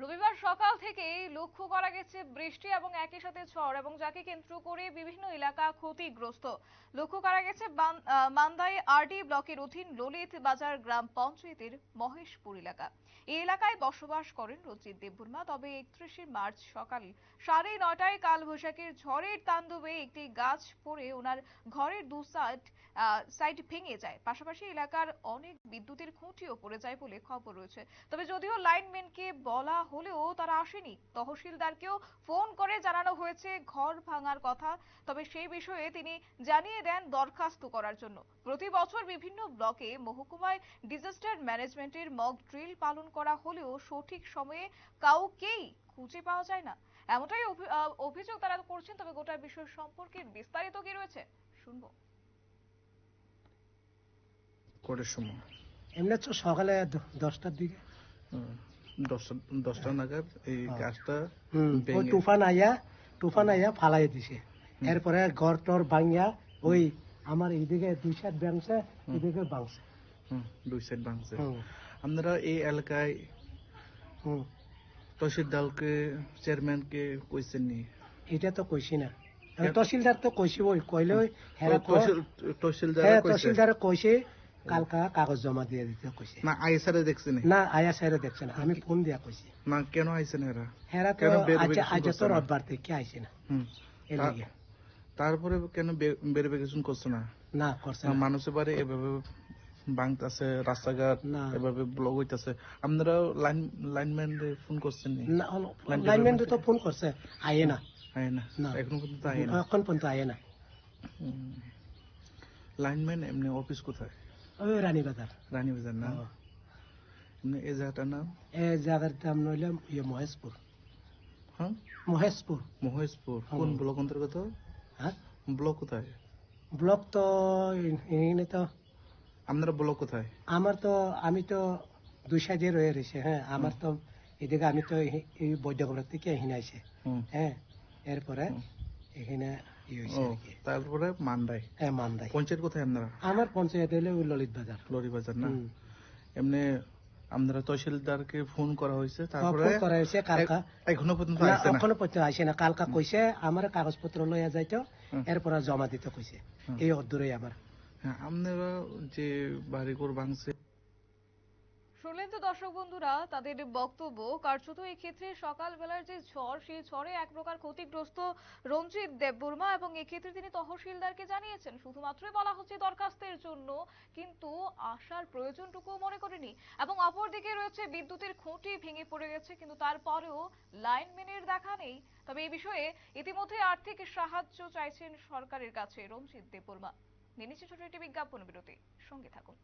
রবিবার সকাল থেকেই লক্ষ্য করা গেছে বৃষ্টি এবং একই সাথে ঝড় এবং যাকে কেন্দ্র করে বিভিন্ন এলাকা ক্ষতিগ্রস্ত। লক্ষ্য করা গেছে মান্দাই আরডি ব্লকের অধীন ললিত বাজার গ্রাম পঞ্চায়েতের মহেশপুর এলাকা। এই এলাকায় বসবাস করেন রঞ্জিত দেববর্মা। তবে একত্রিশে মার্চ সকাল সাড়ে নটায় কালবৈশাখীর ঝড়ের তাণ্ডবে একটি গাছ পড়ে ওনার ঘরের দু সাইড সাইড ভেঙে যায়। পাশাপাশি এলাকার অনেক বিদ্যুতের খুঁটিও পড়ে যায় বলে খবর রয়েছে। তবে যদিও লাইনম্যানকে বলা হলেও তারা আসেনি। তহসিলদারকেও ফোন করে জানানো হয়েছে ঘর ভাঙার কথা। তবে সেই বিষয়ে তিনি জানিয়ে দেন দরখাস্ত করার জন্য। প্রতি বছর বিভিন্ন ব্লকে মহকুমায় ডিজাস্টার ম্যানেজমেন্টের মক ড্রিল পালন করা হলেও সঠিক সময়ে কাউকেই খুঁজে পাওয়া যায় না। এমনটাই অভিযোগ তারা করছেন তবে গোটা বিষয় সম্পর্কে বিস্তারিত কি রয়েছে শুনব। কটার সময়? এমনি তো সকালে দশটার দিকে। দশটা নাগাদ এই হ্যাঁ। গাছটা ওই তুফান আইয়া তুফান আইয়া ফালাই দিছে। এরপরে ঘর টর ভাঙিয়া ওই আমার এইদিকে দুই সাইড ভাঙছে এদিকে ভাঙছে। দুই সাইড ভাঙছে। আপনারা এই এলাকায় হুম। তহসিলদারকে চেয়ারম্যানকে কইছেন নি? এটা তো কইছি না। তহসিলদার তো কইছি ওই কইলে তহসিলদার হ্যাঁ তহসিলদার কইছে কালকা কাগজ জমা দিয়ে দিতে কইছে। না আইসারে দেখছেন না? আয়া সাইরে দেখছে না। আমি ফোন দিয়া কইছি। না কেন আইছেন এরা? তো বের আজ তো করছে না? রোববার থেকে আইছে না? হুম। এর তারপরে কেন করছে না? না করছে না, না। এভাবে ভাঙতেছে রাস্তাঘাট না। এভাবে ব্লক হইতাছে। আপনারা লাইন লাইনম্যান ফোন করছেন না? লাইনম্যান তো ফোন করছে আইয়ে না। আয় না? না। এখনও পর্যন্ত আয় না? এখন পর্যন্ত আইয়ে না। লাইনম্যান এমনি অফিস কোথায়? ওই রানীবাজার রানীবাজার না এই জায়গাটার নাম এই জায়গার নাম নইলে ইয়ে মহেশপুর হ্যাঁ মহেশপুর মহেশপুর কোন ব্লক অন্তর্গত হ্যাঁ ব্লক কোথায় ব্লক তো এখানে তো আপনারা ব্লক কোথায় আমার তো আমি তো দুই সাইডে রয়ে রয়েছে হ্যাঁ আমার তো এদিকে আমি তো এই- বৈদ্যগড় থেকে হুম। হ্যাঁ এরপরে। এখানে ই ও হয়েছে আর কি। তারপরে মান্দাই। হ্যাঁ মান্দাই। পঞ্চায়েত কোথায় আপনারা? আমার পঞ্চায়েত ওই ললিত বাজার। লরি বাজার না এমনি তহসিলদারকে ফোন করা হয়েছে তারপরে ফোন করা হয়েছে কালকা। এখনও পর্যন্ত না, আসছে না? এখনও পর্যন্ত আসে না। কালকা কইছে আমার কাগজপত্র লইয়া যাইতো। এরপরে জমা দিতে কইছে। এই অদূরে আমার। হ্যাঁ আপনারা যে বাড়িঘর ভাঙছে শুনলেন তো দর্শক বন্ধুরা, তাদের বক্তব্য, কার্যত এই ক্ষেত্রে সকালবেলার যে ঝড়, সেই ঝড়ে এক প্রকার ক্ষতিগ্রস্ত রঞ্জিত দেববর্মা এবং এক্ষেত্রে তিনি তহসিলদারকে জানিয়েছেন শুধুমাত্রই বলা হচ্ছে দরখাস্তের জন্য, কিন্তু আসার প্রয়োজনটুকু মনে করেনি এবং অপরদিকে রয়েছে বিদ্যুতের খুঁটি ভেঙে পড়ে গেছে, কিন্তু তারপরেও লাইনম্যানের দেখা নেই। তবে এই বিষয়ে ইতিমধ্যে আর্থিক সাহায্য চাইছেন সরকারের কাছে রঞ্জিত দেববর্মা। নিয়ে নিচ্ছে ছোট একটি বিজ্ঞাপন বিরতি। সঙ্গে থাকুন।